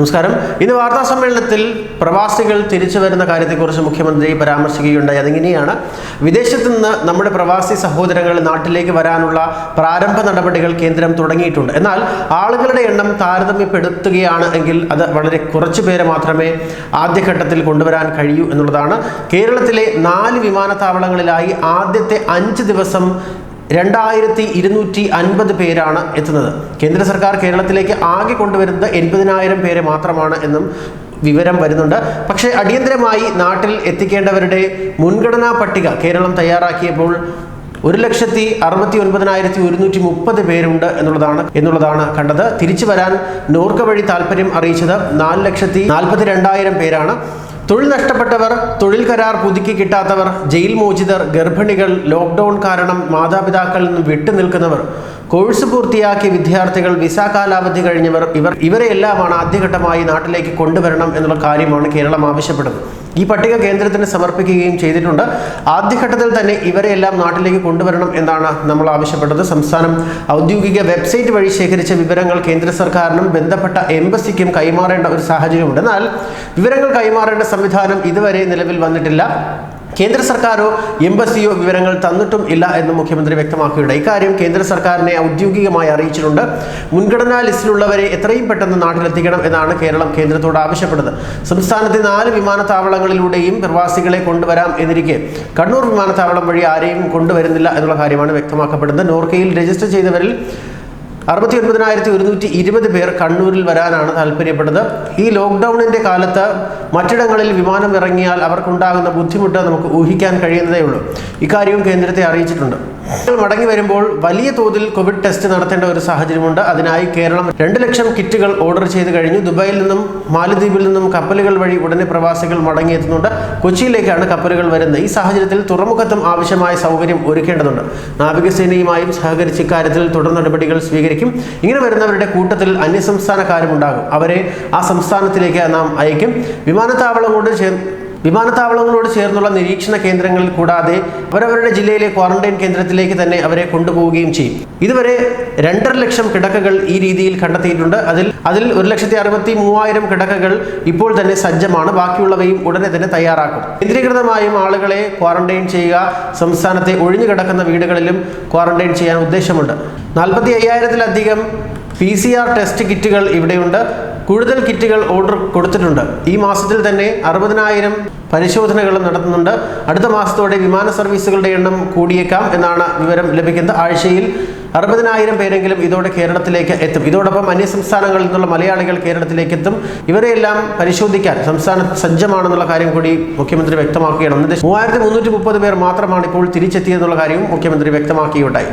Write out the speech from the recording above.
നമസ്കാരം. ഇന്ന് വാർത്താ സമ്മേളനത്തിൽ പ്രവാസികൾ തിരിച്ചു വരുന്ന കാര്യത്തെക്കുറിച്ച് മുഖ്യമന്ത്രി പരാമർശിക്കുകയുണ്ടായി. അതിങ്ങനെയാണ് വിദേശത്ത് നിന്ന് നമ്മുടെ പ്രവാസി സഹോദരങ്ങൾ നാട്ടിലേക്ക് വരാനുള്ള പ്രാരംഭ നടപടികൾ കേന്ദ്രം തുടങ്ങിയിട്ടുണ്ട്. എന്നാൽ ആളുകളുടെ എണ്ണം താരതമ്യപ്പെടുത്തുകയാണ് എങ്കിൽ അത് വളരെ കുറച്ചു പേരെ മാത്രമേ ആദ്യഘട്ടത്തിൽ കൊണ്ടുവരാൻ കഴിയൂ എന്നുള്ളതാണ്. കേരളത്തിലെ നാല് വിമാനത്താവളങ്ങളിലായി ആദ്യത്തെ അഞ്ച് ദിവസം രണ്ടായിരത്തി ഇരുന്നൂറ്റി അൻപത് പേരാണ് എത്തുന്നത്. കേന്ദ്ര സർക്കാർ കേരളത്തിലേക്ക് ആകെ കൊണ്ടുവരുന്നത് എൺപതിനായിരം പേരെ മാത്രമാണ് എന്നും വിവരം വരുന്നുണ്ട്. പക്ഷേ അടിയന്തരമായി നാട്ടിൽ എത്തിക്കേണ്ടവരുടെ മുൻഗണനാ പട്ടിക കേരളം തയ്യാറാക്കിയപ്പോൾ ഒരു ലക്ഷത്തി അറുപത്തി ഒൻപതിനായിരത്തി ഒരുന്നൂറ്റി മുപ്പത് പേരുണ്ട് എന്നുള്ളതാണ് എന്നുള്ളതാണ് കണ്ടത്. തിരിച്ചു വരാൻ നോർക്ക വഴി താല്പര്യം അറിയിച്ചത് നാല് ലക്ഷത്തി നാൽപ്പത്തി രണ്ടായിരം പേരാണ്. തൊഴിൽ നഷ്ടപ്പെട്ടവർ തൊഴിൽ കരാർ പുതുക്കി കിട്ടാത്തവർ ജയിൽ മോചിതർ ഗർഭിണികൾ ലോക്ക്ഡൌൺ കാരണം മാതാപിതാക്കളിൽ നിന്ന് വിട്ടുനിൽക്കുന്നവർ കോഴ്സ് പൂർത്തിയാക്കിയ വിദ്യാർത്ഥികൾ വിസ കാലാവധി കഴിഞ്ഞവർ ഇവർ ഇവരെയെല്ലാമാണ് ആദ്യഘട്ടമായി നാട്ടിലേക്ക് കൊണ്ടുവരണം എന്നുള്ള കാര്യമാണ് കേരളം ആവശ്യപ്പെടുന്നത് ഈ പട്ടിക കേന്ദ്രത്തിന് സമർപ്പിക്കുകയും ചെയ്തിട്ടുണ്ട്. ആദ്യഘട്ടത്തിൽ തന്നെ ഇവരെല്ലാം നാട്ടിലേക്ക് കൊണ്ടുവരണം എന്നാണ് നമ്മൾ ആവശ്യപ്പെട്ടത്. സംസ്ഥാനം ഔദ്യോഗിക വെബ്സൈറ്റ് വഴി ശേഖരിച്ച വിവരങ്ങൾ കേന്ദ്ര സർക്കാരിനും ബന്ധപ്പെട്ട എംബസിക്കും കൈമാറേണ്ട ഒരു സാഹചര്യമുണ്ട്. എന്നാൽ വിവരങ്ങൾ കൈമാറേണ്ട സംവിധാനം ഇതുവരെ നിലവിൽ വന്നിട്ടില്ല. കേന്ദ്ര സർക്കാരോ എംബസിയോ വിവരങ്ങൾ തന്നിട്ടും ഇല്ല എന്ന് മുഖ്യമന്ത്രി വ്യക്തമാക്കിയിട്ടുണ്ട് ഇക്കാര്യം കേന്ദ്ര സർക്കാരിനെ ഔദ്യോഗികമായി അറിയിച്ചിട്ടുണ്ട്. മുൻഗണനാ ലിസ്റ്റിലുള്ളവരെ എത്രയും പെട്ടെന്ന് നാട്ടിലെത്തിക്കണം എന്നാണ് കേരളം കേന്ദ്രത്തോട് ആവശ്യപ്പെടുന്നത് സംസ്ഥാനത്തെ നാല് വിമാനത്താവളങ്ങളിലൂടെയും പ്രവാസികളെ കൊണ്ടുവരാം എന്നിരിക്കെ കണ്ണൂർ വിമാനത്താവളം വഴി ആരെയും കൊണ്ടുവരുന്നില്ല എന്നുള്ള കാര്യമാണ് വ്യക്തമാക്കപ്പെടുന്നത്. നോർക്കയിൽ രജിസ്റ്റർ ചെയ്തവരിൽ അറുപത്തി ഒൻപതിനായിരത്തി ഒരുന്നൂറ്റി ഇരുപത് പേർ കണ്ണൂരിൽ വരാനാണ് താല്പര്യപ്പെടുന്നത്. ഈ ലോക്ക്ഡൗണിന്റെ കാലത്ത് മറ്റിടങ്ങളിൽ വിമാനം ഇറങ്ങിയാൽ അവർക്കുണ്ടാകുന്ന ബുദ്ധിമുട്ട് നമുക്ക് ഊഹിക്കാൻ കഴിയുന്നതേ ഉള്ളൂ. ഇക്കാര്യവും കേന്ദ്രത്തെ അറിയിച്ചിട്ടുണ്ട്. മടങ്ങി വരുമ്പോൾ വലിയ തോതിൽ കോവിഡ് ടെസ്റ്റ് നടത്തേണ്ട ഒരു സാഹചര്യമുണ്ട്. അതിനായി കേരളം രണ്ട് ലക്ഷം കിറ്റുകൾ ഓർഡർ ചെയ്ത് കഴിഞ്ഞു. ദുബായിൽ നിന്നും മാലദ്വീപിൽ നിന്നും കപ്പലുകൾ വഴി ഉടനെ പ്രവാസികൾ മടങ്ങിയെത്തുന്നുണ്ട് കൊച്ചിയിലേക്കാണ് കപ്പലുകൾ വരുന്നത്. ഈ സാഹചര്യത്തിൽ തുറമുഖത്തും ആവശ്യമായ സൗകര്യം ഒരുക്കേണ്ടതുണ്ട്. നാവികസേനയുമായും സഹകരിച്ച് ഇക്കാര്യത്തിൽ തുടർ നടപടികൾ സ്വീകരിക്കും. ഇങ്ങനെ വരുന്നവരുടെ കൂട്ടത്തിൽ അന്യസംസ്ഥാനക്കാരും ഉണ്ടാകും അവരെ ആ സംസ്ഥാനത്തിലേക്ക് നാം അയക്കും. വിമാനത്താവളം ചേർ വിമാനത്താവളങ്ങളോട് ചേർന്നുള്ള നിരീക്ഷണ കേന്ദ്രങ്ങളിൽ കൂടാതെ അവരവരുടെ ജില്ലയിലെ ക്വാറന്റൈൻ കേന്ദ്രത്തിലേക്ക് തന്നെ അവരെ കൊണ്ടുപോവുകയും ചെയ്യും. ഇതുവരെ രണ്ടര ലക്ഷം കിടക്കകൾ ഈ രീതിയിൽ കണ്ടെത്തിയിട്ടുണ്ട്. അതിൽ അതിൽ ഒരു ലക്ഷത്തി അറുപത്തി മൂവായിരം കിടക്കകൾ ഇപ്പോൾ തന്നെ സജ്ജമാണ്. ബാക്കിയുള്ളവയും ഉടനെ തന്നെ തയ്യാറാക്കും. കേന്ദ്രീകൃതമായും ആളുകളെ ക്വാറന്റൈൻ ചെയ്യുക സംസ്ഥാനത്തെ ഒഴിഞ്ഞു കിടക്കുന്ന വീടുകളിലും ക്വാറന്റൈൻ ചെയ്യാൻ ഉദ്ദേശമുണ്ട്. നാൽപ്പത്തി അയ്യായിരത്തിലധികം പി സി ആർ ടെസ്റ്റ് കിറ്റുകൾ ഇവിടെയുണ്ട്. കൂടുതൽ കിറ്റുകൾ ഓർഡർ കൊടുത്തിട്ടുണ്ട്. ഈ മാസത്തിൽ തന്നെ അറുപതിനായിരം പരിശോധനകൾ നടത്തുന്നുണ്ട്. അടുത്ത മാസത്തോടെ വിമാന സർവീസുകളുടെ എണ്ണം കൂടിയേക്കാം എന്നാണ് വിവരം ലഭിക്കുന്നത്. ആഴ്ചയിൽ അറുപതിനായിരം പേരെങ്കിലും ഇതോടെ കേരളത്തിലേക്ക് എത്തും. ഇതോടൊപ്പം അന്യസംസ്ഥാനങ്ങളിൽ നിന്നുള്ള മലയാളികൾ കേരളത്തിലേക്ക് എത്തും. ഇവരെയെല്ലാം പരിശോധിക്കാൻ സംസ്ഥാനം സജ്ജമാണെന്നുള്ള കാര്യം കൂടി മുഖ്യമന്ത്രി വ്യക്തമാക്കുകയാണ്. മൂവായിരത്തി മുന്നൂറ്റി മുപ്പത് പേർ മാത്രമാണ് ഇപ്പോൾ തിരിച്ചെത്തിയെന്നുള്ള കാര്യവും മുഖ്യമന്ത്രി വ്യക്തമാക്കിയുണ്ടായി.